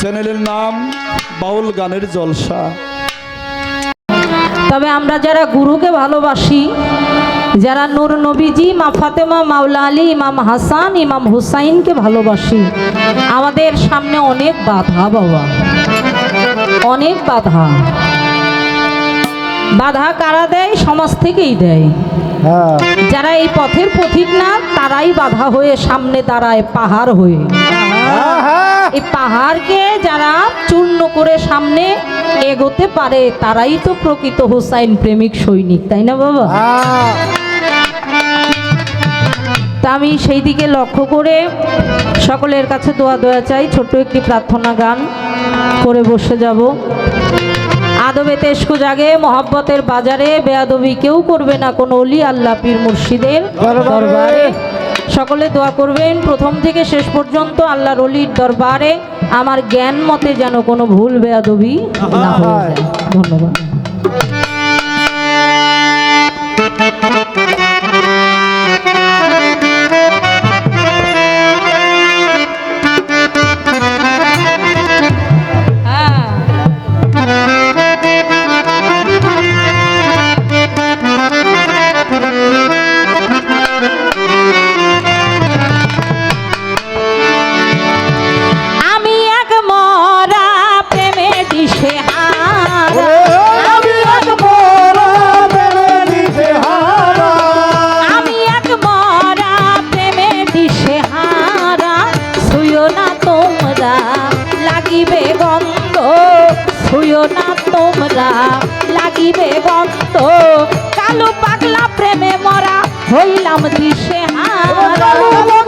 চ্যানেলের নাম বাউল গানের জলসা। তবে আমরা যারা গুরুকে ভালোবাসি, যারা নূর নবীজি, মা ফাতেমা, মাওলা আলী, ইমাম হাসান, ইমাম হুসাইনকে ভালোবাসি, আমাদের সামনে অনেক বাধা বাবা। অনেক বাধা। বাধা কারা দেয়? সমাজ থেকেই দেয়। যারা এই পথের পথিক না তারাই বাধা হয়ে সামনে দাঁড়ায় পাহাড় হয়ে হ্যাঁ, হ্যাঁ। এই পাহাড়কে যারা চূর্ণ করে সামনে এগোতে পারে তারাই তো প্রকৃত হুসাইন প্রেমিক সৈনিক তাই না বাবা হ্যাঁ। তা আমি সেই দিকে লক্ষ্য করে সকলের কাছে দোয়া দোয়া চাই ছোট্ট একটি প্রার্থনা গান করে বসে যাব আদবে তেসকু জাগে মহাব্বতের বাজারে বেয়াদবি কেউ করবে না কোনো অলি আল্লাহ পীর মুর্শিদের দরবারে। সকলে দোয়া করবেন প্রথম থেকে শেষ পর্যন্ত আল্লাহর অলির দরবারে। আমার জ্ঞান মতে যেন কোনো ভুল বেয়াদবি না হয় ধন্যবাদ। তোমরা লাগিবে গন্ধ কালো পাগলা প্রেমে মরা হইলাম দিশে হারা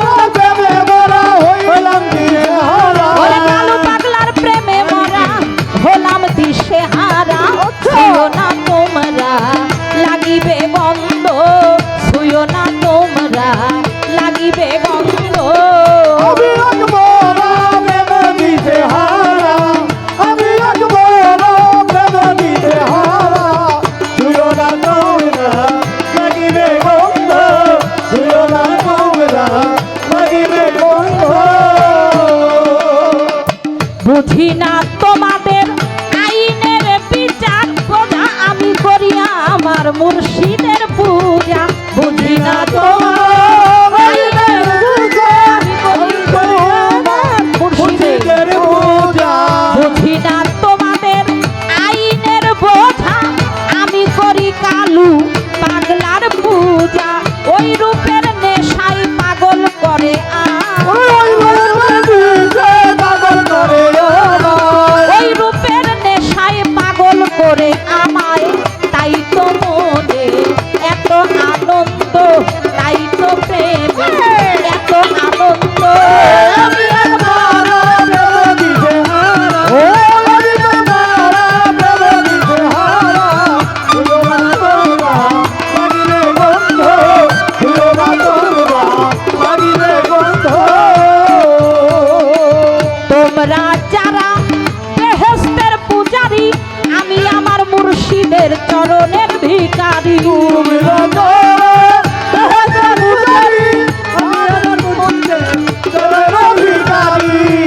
চরণের ভিকারি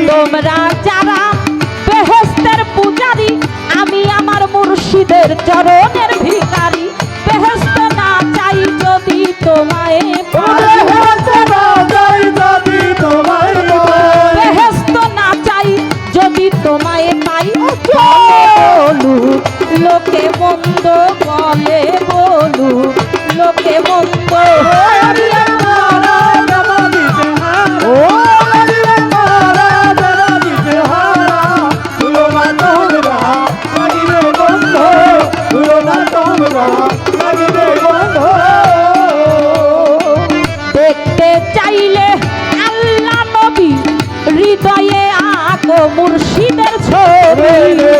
তোমরা যারা বেহেস্তের পূজারি, আমি আমার মুর্শিদের চরণের ভিকারি বেহেস্ত না চাই যদি তোমায় পাই। না চাই যদি তোমায় পাই বলু লোকে মন্দ বলে বলু লোকে মন্দ দেখতে চাইলে আল্লাহ নবী হৃদয়ে আঁকো মুর্শিদের ছবি।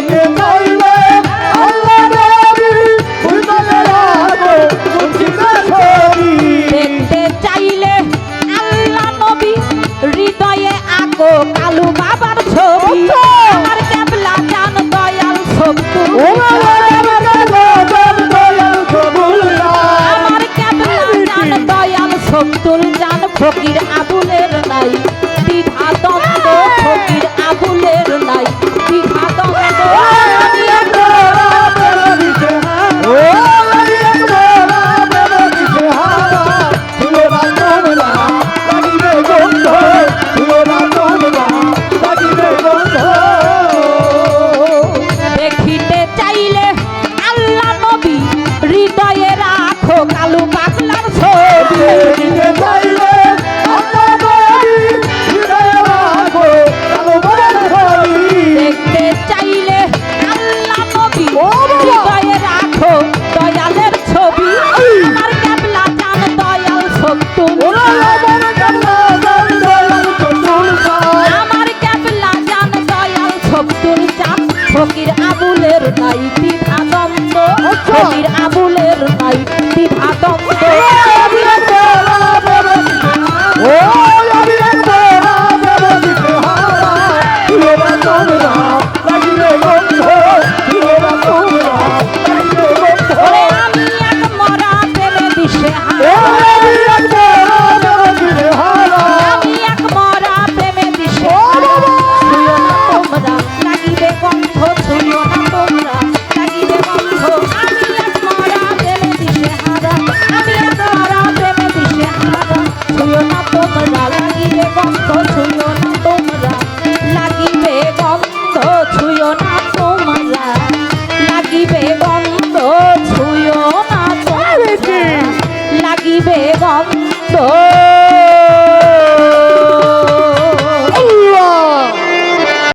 哦